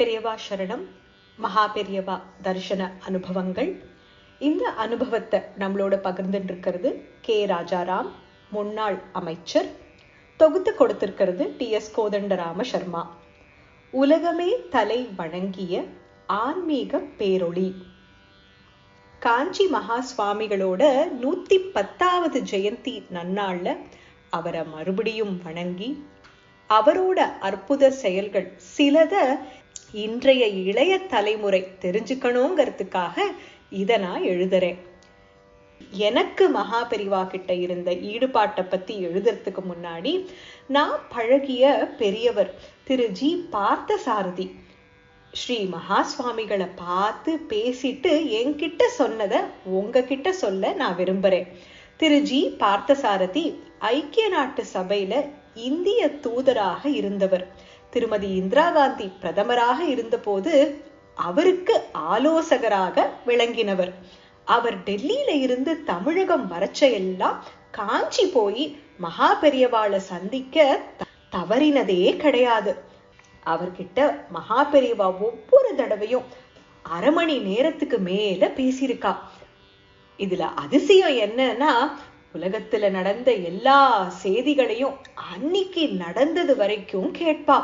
பெரியவா சரணம் மகா பெரியவா தரிசன அனுபவங்கள். இந்த அனுபவத்தை நம்மளோட பகிர்ந்துட்டு இருக்கிறது கே. ராஜாராம் முன்னாள் அமைச்சர். தொகுத்து கொடுத்திருக்கிறது டி. எஸ். கோதண்டராம சர்மா உலகமே தலை வணங்கிய ஆன்மீக பேரொளி. காஞ்சி மகா சுவாமிகளோட நூத்தி பத்தாவது ஜெயந்தி நன்னாள்ல அவரை மறுபடியும் வணங்கி அவரோட அற்புத செயல்கள் சிலத இன்றைய இளைய தலைமுறை தெரிஞ்சுக்கணுங்கிறதுக்காக இத நான் எழுதுறேன். எனக்கு மகாபெரிவா கிட்ட இருந்த ஈடுபாட்டை பத்தி எழுதுறதுக்கு முன்னாடி நான் பழகிய பெரியவர் திரு. ஜி. பார்த்த சாரதி ஸ்ரீ மகா சுவாமிகளை பார்த்து பேசிட்டு என்கிட்ட சொன்னதை உங்ககிட்ட சொல்ல நான் விரும்புறேன். திரு. ஜி. பார்த்தசாரதி ஐக்கிய நாட்டு சபையில இந்திய தூதராக இருந்தவர். திருமதி இந்திரா காந்தி பிரதமராக இருந்தபோது அவருக்கு ஆலோசகராக விளங்கினவர். அவர் டெல்லியில இருந்து தமிழகம் வரச்ச எல்லாம் காஞ்சி போய் மகா பெரியவாளை சந்திக்க தவறினதே கிடையாது. அவர்கிட்ட மகா பெரியவா ஒவ்வொரு தடவையும் அரை மணி நேரத்துக்கு மேல பேசியிருக்கா. இதுல அதிசயம் என்னன்னா உலகத்துல நடந்த எல்லா செய்திகளையும் அன்னைக்கு நடந்தது வரைக்கும் கேட்பா.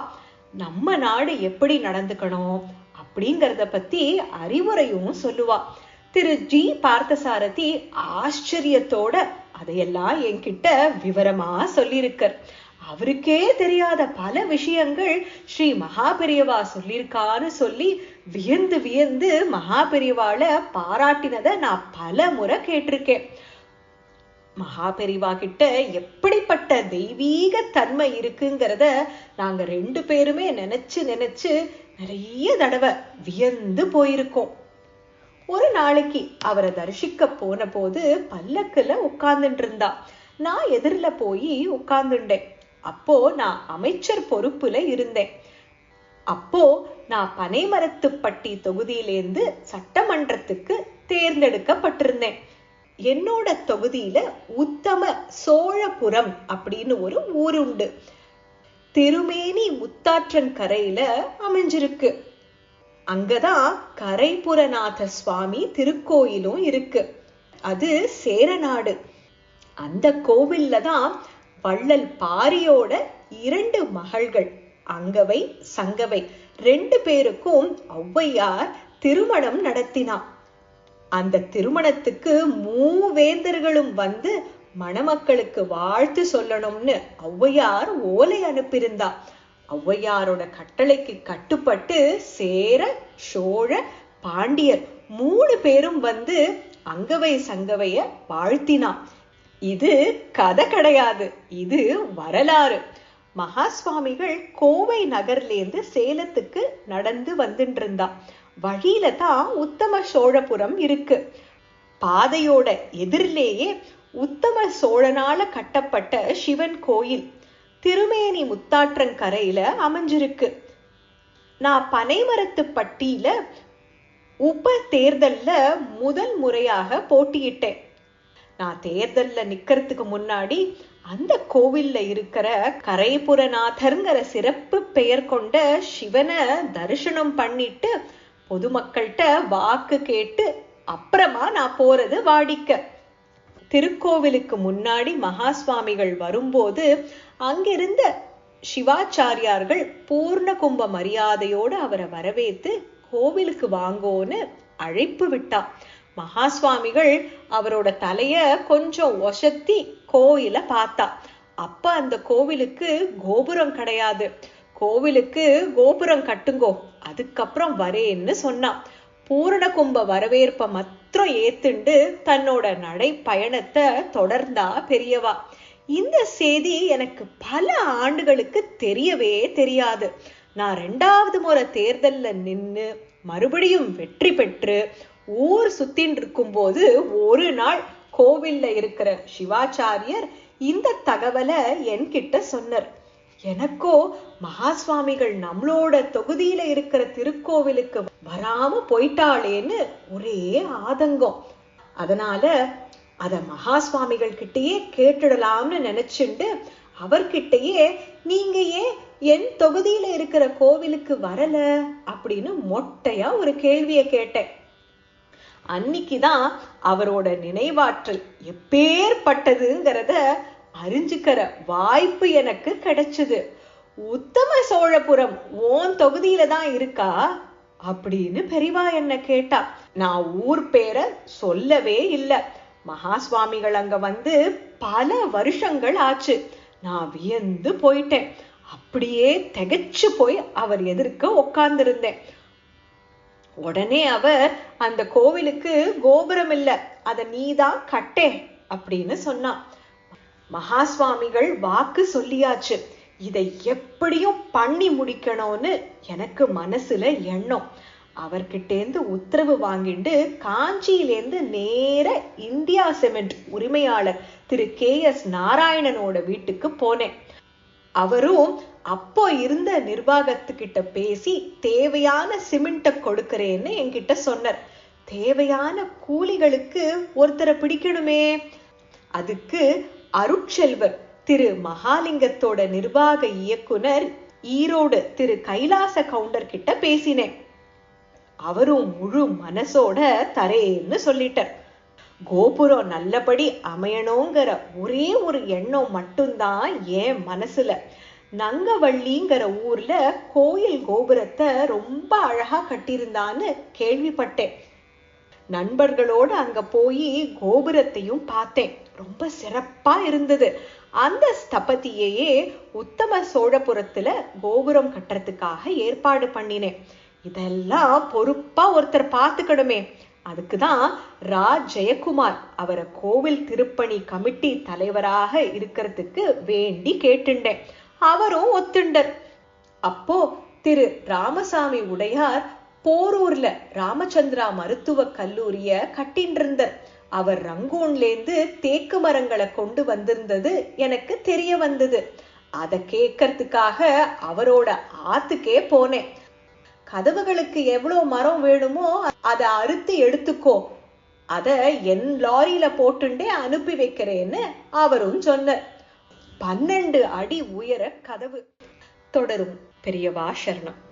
நம்ம நாடு எப்படி நடந்துக்கணும் அப்படிங்கறத பத்தி அறிவுரையும் சொல்லுவா. திரு ஜி பார்த்தசாரதி ஆச்சரியத்தோட அதையெல்லாம் என்கிட்ட விவரமா சொல்லியிருக்கார். அவருக்கே தெரியாத பல விஷயங்கள் ஸ்ரீ மகாபெரியவா சொல்லியிருக்கான்னு சொல்லி வியந்து வியந்து மகாபெரியவாளை பாராட்டினதை நான் பல முறை கேட்டிருக்கேன். மகாபெரிவா கிட்ட எப்படிப்பட்ட தெய்வீக தன்மை இருக்குங்கிறத நாங்க ரெண்டு பேருமே நினைச்சு நினைச்சு நிறைய தடவை வியந்து போயிருக்கோம். ஒரு நாளைக்கு அவரை தரிசிக்க போன போது பல்லக்குல உட்கார்ந்துட்டு இருந்தா நான் எதிரில போய் உட்கார்ந்துட்டேன். அப்போ நான் அமைச்சர் பொறுப்புல இருந்தேன். அப்போ நான் பனைமரத்துப்பட்டி தொகுதியிலேருந்து சட்டமன்றத்துக்கு தேர்ந்தெடுக்கப்பட்டிருந்தேன். என்னோட தொகுதியில உத்தம சோழபுரம் அப்படின்னு ஒரு ஊர் உண்டு திருமேனி முத்தாற்றன் கரையில அமைஞ்சிருக்கு. அங்கதான் கரைபுரநாத சுவாமி திருக்கோயிலும் இருக்கு. அது சேரநாடு. அந்த கோவில்ல தான் வள்ளல் பாரியோட இரண்டு மகள்கள் அங்கவை சங்கவை ரெண்டு பேருக்கும் ஔவையார் திருமணம் நடத்தினான். அந்த திருமணத்துக்கு மூவேந்தர்களும் வந்து மணமக்களுக்கு வாழ்த்து சொல்லணும்னு ஔவையார் ஓலை அனுப்பியிருந்தா. ஔவையாரோட கட்டளைக்கு கட்டுப்பட்டு சேர சோழ பாண்டியர் மூணு பேரும் வந்து அங்கவை சங்கவைய வாழ்த்தினான் இது கதை கிடையாது. இது வரலாறு. மகா சுவாமிகள் கோவை நகர்லேருந்து சேலத்துக்கு நடந்து வந்துட்டு இருந்தான் வழியில தான் உத்தம சோழபுரம் இருக்கு. பாதையோட எதிரிலேயே உத்தம சோழனால கட்டப்பட்ட சிவன் கோயில் திருமேனி முத்தாற்றங்கரையில அமைஞ்சிருக்கு. நான் பனைமரத்து பட்டியில உப தேர்தல்ல முதல் முறையாக போட்டியிட்டேன். நான் தேர்தல்ல நிக்கிறதுக்கு முன்னாடி அந்த கோவில்ல இருக்கிற கரைபுரநாதர்ங்கிற சிறப்பு பெயர் கொண்ட சிவனை தரிசனம் பண்ணிட்டு பொதுமக்கள்கிட்ட வாக்கு கேட்டு அப்புறமா நான் போறது வாடிக்க. திருக்கோவிலுக்கு முன்னாடி மகா சுவாமிகள் வரும்போது அங்கிருந்த சிவாச்சாரியார்கள் பூர்ண கும்ப மரியாதையோடு அவரை வரவேத்து கோவிலுக்கு வாங்கோன்னு அழைப்பு விட்டா. மகா சுவாமிகள் அவரோட தலைய கொஞ்சம் ஒசத்தி கோயில பார்த்தா. அப்ப அந்த கோவிலுக்கு கோபுரம் கிடையாது. கோவிலுக்கு கோபுரம் கட்டுங்கோ அதுக்கப்புறம் வரேன்னு சொன்னான் பூரண கும்ப வரவேற்பை மாத்திரம் ஏத்துண்டு தன்னோட நடை பயணத்தை தொடர்ந்தா பெரியவா. இந்த செய்தி எனக்கு பல ஆண்டுகளுக்கு தெரியவே தெரியாது. நான் ரெண்டாவது முறை தேர்தல்ல நின்று மறுபடியும் வெற்றி பெற்று ஊர் சுத்தின் இருக்கும்போது ஒரு நாள் கோவில்ல இருக்கிற சிவாச்சாரியர் இந்த தகவலை என்கிட்ட சொன்னார். எனக்கோ மகா சுவாமிகள் நம்மளோட தொகுதியில இருக்கிற திருக்கோவிலுக்கு வராம போயிட்டாளேன்னு ஒரே ஆதங்கம். அதனால அத மகா சுவாமிகள் கிட்டயே கேட்டுடலாம்னு நினைச்சுண்டு அவர்கிட்டயே நீங்க ஏன் என் தொகுதியில இருக்கிற கோவிலுக்கு வரல? அப்படின்னு மொட்டையா ஒரு கேள்விய கேட்டேன். அன்னைக்குதான் அவரோட நினைவாற்றல் எப்பேற்பட்டதுங்கிறத அறிஞ்சுக்கிற வாய்ப்பு எனக்கு கிடைச்சது. உத்தம சோழபுரம் ஓன் தொகுதியில தான் இருக்கா? அப்படின்னு பெரியவா என்ன கேட்டா நான் ஊர் பேரை சொல்லவே இல்லை. மகா சுவாமிகள் அங்க வந்து பல வருஷங்கள் ஆச்சு. நான் வியந்து போயிட்டேன். அப்படியே திகைச்சு போய் அவர் எதிர்க்க உட்கார்ந்திருந்தேன் உடனே அவர் அந்த கோவிலுக்கு கோபுரம் இல்ல. அத நீதான் கட்டே. அப்படின்னு சொன்னான். மகாஸ்வாமிகள் வாக்கு சொல்லியாச்சு. இதை எப்படியும் பண்ணி முடிக்கணும்னு எனக்கு மனசுல எண்ணம். அவர்கிட்டேந்து உத்தரவு வாங்கிட்டு காஞ்சியிலேருந்து நேர இந்தியா சிமெண்ட் உரிமையாளர் திரு கே எஸ் நாராயணனோட வீட்டுக்கு போனேன். அவரும் அப்போ இருந்த நிர்வாகத்துக்கிட்ட பேசி தேவையான சிமெண்ட்டை கொடுக்கறேன்னு என்கிட்ட சொன்னார். தேவையான கூலிகளுக்கு ஒருத்தரை பிடிக்கணுமே. அதுக்கு அருட்செல்வர் திரு மகாலிங்கத்தோட நிர்வாக இயக்குனர் ஈரோடு திரு கைலாச கவுண்டர் கிட்ட பேசினேன். அவரும் முழு மனசோட தரேன்னு சொல்லிட்டார். கோபுரம் நல்லபடி அமையணுங்கிற ஒரே ஒரு எண்ணம் மட்டும்தான் என் மனசுல. நங்கவள்ளிங்கிற ஊர்ல கோயில் கோபுரத்தை ரொம்ப அழகா கட்டியிருந்தான்னு கேள்விப்பட்டேன். நண்பர்களோட அங்க போய் கோபுரத்தையும் பார்த்தேன். ரொம்ப சிறப்பா இருந்தது. அந்த ஸ்தபதியையே உத்தம சோழபுரத்துல கோபுரம் கட்டுறதுக்காக ஏற்பாடு பண்ணினேன். இதெல்லாம் பொறுப்பா ஒருத்தர் பார்த்துக்கணுமே. அதுக்குதான் ரா. ஜெயக்குமார் அவரை கோவில் திருப்பணி கமிட்டி தலைவராக இருக்கிறதுக்கு வேண்டி கேட்டுண்டேன். அவரும் ஒத்துண்டர். அப்போ திரு. ராமசாமி உடையார் போரூர்ல ராமச்சந்திரா மருத்துவ கல்லூரிய கட்டின்றிருந்தார். அவர் ரங்கூன்லேருந்து தேக்கு மரங்களை கொண்டு வந்திருந்தது எனக்கு தெரிய வந்தது. அதை கேட்கறதுக்காக அவரோட ஆத்துக்கே போனேன். கதவுகளுக்கு எவ்வளவு மரம் வேணுமோ அதை அறுத்து எடுத்துக்கோ. அத என் லாரியில போட்டுண்டே அனுப்பி வைக்கிறேன்னு அவரும் சொன்னார். பன்னெண்டு அடி உயர கதவு. தொடரும். பெரியவா சரணம்.